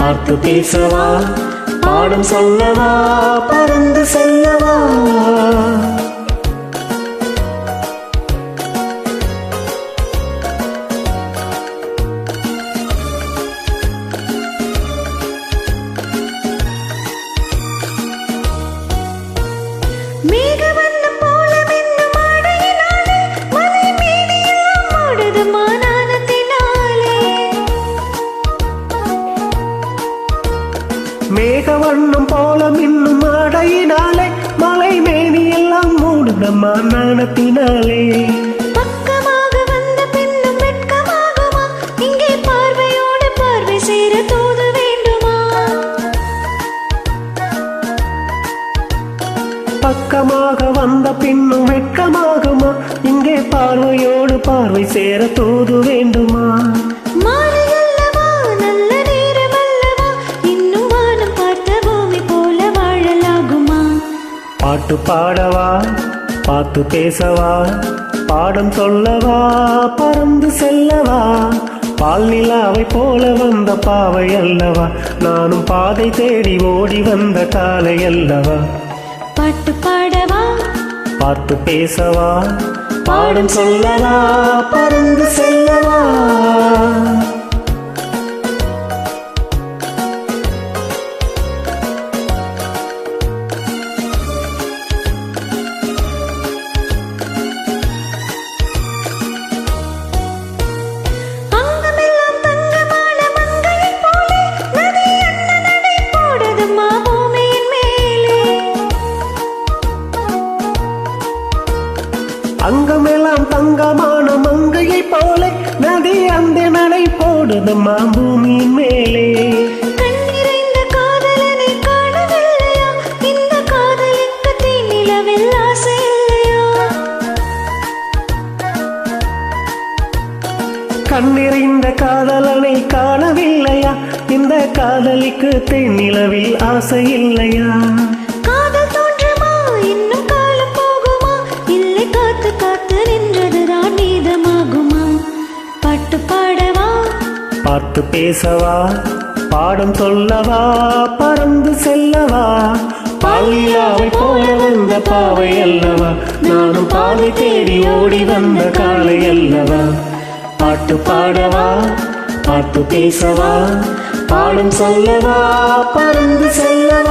பார்த்து பேசவா பாடம் சொல்லவா பறந்து செல்லவா? மேகவண்ணம் போல மின்னும் ஆடையினாலே மலை மேனி எல்லாம் மூடுதம்மா நாணத்தினாலே பக்கமாக வந்த பின்னும் வெட்கமாகுமா? இங்கே பார்வையோடு பார்வை சேர தூது வேண்டுமா? பாட்டு பாடவா பார்த்து பேசவா பாடம் சொல்லவா பறந்து செல்லவா? பால் நிலாவை போல வந்த பாவை அல்லவா? நானும் பாதை தேடி ஓடி வந்த காலை அல்லவா? பாட்டு பாடவா பார்த்து பேசவா பாடம் சொல்லவா பறந்து செல்லவா? அங்கமெல்லாம் தங்கமான மங்கையை போல நதி அந்த நடை போடுதம்மா பூமியின் மேலே. கண்ணிறைந்த காதலனை காணவில்லையா? இந்த காதலுக்கு தீநிலவில் ஆசை இல்லையா? கண்ணிறைந்த காதலனை காணவில்லையா? இந்த காதலிக்கு தென்னிலவில் ஆசை இல்லையா? பாட்டு பாடவா? பார்த்து பேசவா? பாடம் சொல்லவா? பறந்து செல்லவா? பாலியாவை போல வந்த பாவை அல்லவா? நானும் பாதை தேடி ஓடி வந்த காலை அல்லவா? பாட்டு பாடவா? பார்த்து பேசவா? பாடம் சொல்லவா? பறந்து செல்லவா?